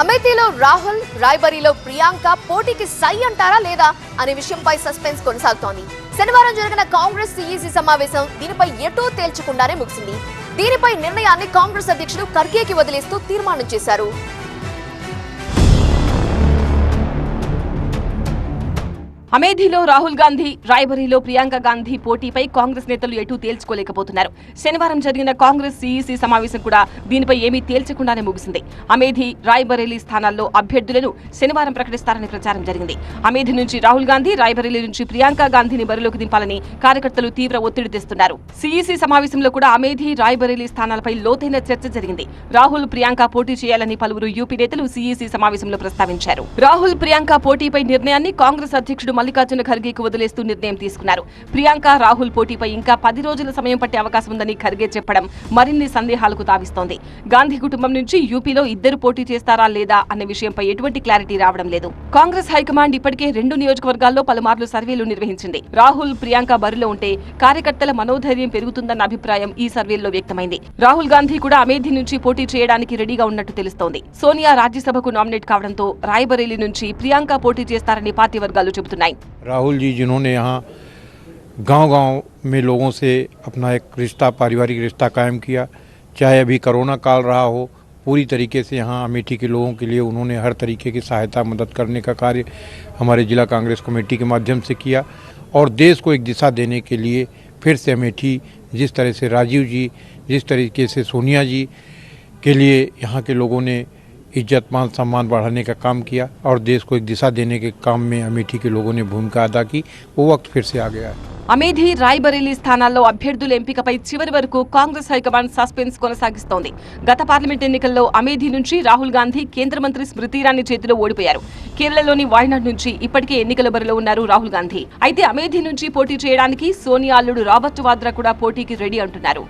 అమేథీలో రాహుల్ రాయ్బరీలో ప్రియాంక పోటీకి సై అంటారా లేదా అనే విషయంపై సస్పెన్స్ కొనసాగుతోంది. శనివారం జరిగిన కాంగ్రెస్ సిఈసి సమావేశం దీనిపై ఎటూ తేల్చకుండానే ముగిసింది. దీనిపై నిర్ణయాన్ని కాంగ్రెస్ అధ్యక్షుడు ఖర్గేకి వదిలేస్తూ తీర్మానం చేశారు. అమేథీలో రాహుల్ గాంధీ రాయ్బరీలో ప్రియాంక గాంధీ పోటీపై కాంగ్రెస్ నేతలు ఎటూ తేల్చుకోలేకపోతున్నారు. శనివారం జరిగిన కాంగ్రెస్ సీఈసీ సమావేశం కూడా దీనిపై ఏమీ తేల్చకుండానే ముగిసింది. అమేధి రాయ్బరేలీ స్థానాల్లో అభ్యర్థులను శనివారం ప్రకటిస్తారని ప్రచారం జరిగింది. అమేధి నుంచి రాహుల్ గాంధీ రాయ్బరేలీ నుంచి ప్రియాంక గాంధీని బరిలోకి దింపాలని కార్యకర్తలు తీవ్ర ఒత్తిడి తెస్తున్నారు. సీఈసీ సమావేశంలో కూడా అమేధి రాయ్బరేలీ స్థానాలపై లోతైన చర్చ జరిగింది. రాహుల్ ప్రియాంక పోటీ చేయాలని పలువురు యూపీ నేతలు సీఈసీ సమావేశంలో ప్రస్తావించారు. రాహుల్ ప్రియాంక పోటీపై నిర్ణయాన్ని కాంగ్రెస్ అధ్యక్షుడు మల్లికార్జున ఖర్గేకు వదిలేస్తూ నిర్ణయం తీసుకున్నారు. ప్రియాంక రాహుల్ పోటీపై ఇంకా పది రోజుల సమయం పట్టే అవకాశం ఉందని ఖర్గే చెప్పడం మరిన్ని సందేహాలకు తావిస్తోంది. గాంధీ కుటుంబం నుంచి యూపీలో ఇద్దరు పోటీ చేస్తారా లేదా అనే విషయంపై ఎటువంటి క్లారిటీ రావడం లేదు. కాంగ్రెస్ హైకమాండ్ ఇప్పటికే రెండు నియోజకవర్గాల్లో పలుమార్లు సర్వేలు నిర్వహించింది. రాహుల్ ప్రియాంక బరిలో ఉంటే కార్యకర్తల మనోధైర్యం పెరుగుతుందన్న అభిప్రాయం ఈ సర్వేల్లో వ్యక్తమైంది. రాహుల్ గాంధీ కూడా అమేధి నుంచి పోటీ చేయడానికి రెడీగా ఉన్నట్టు తెలుస్తోంది. సోనియా రాజ్యసభకు నామినేట్ కావడంతో రాయ్బరేలీ నుంచి ప్రియాంక పోటీ చేస్తారని పార్టీ వర్గాలు చెబుతున్నాయి. राहुल जी, जिन्होंने यहाँ गांव-गांव में लोगों से अपना एक रिश्ता, पारिवारिक रिश्ता कायम किया, चाहे अभी कोरोना काल रहा हो, पूरी तरीके से यहाँ अमेठी के लोगों के लिए उन्होंने हर तरीके की सहायता, मदद करने का कार्य हमारे जिला कांग्रेस कमेटी के माध्यम से किया और देश को एक दिशा देने के लिए फिर से अमेठी, जिस तरह से राजीव जी, जिस तरीके से सोनिया जी के लिए यहाँ के लोगों ने इज्जत मान सम्मान बढ़ाने का काम किया और देश को एक दिशा देने के काम में अमेठी के लोगों ने भूमिका अदा की वो वक्त फिर से आ गया है అమేధి రాయ్బరేలీ స్థానాల్లో అభ్యర్థుల ఎంపికపై చివరి వరకు కాంగ్రెస్ హైకమాండ్ సస్పెన్స్ కొనసాగిస్తోంది గత పార్లమెంట్ ఎన్నికల్లో అమేధి నుంచి రాహుల్ గాంధీ కేంద్ర మంత్రి స్మృతి ఇరానీ చేతిలో ఓడిపోయారు కేరళలోని వాయనాడ్ నుంచి ఇప్పటికే ఎన్నికల బరిలో ఉన్నారు రాహుల్ గాంధీ అయితే అమేధి నుంచి పోటీ చేయడానికి సోనియా అల్లుడు రాబర్ట్ వాద్రా కూడా పోటీకి రెడీ అంటున్నారు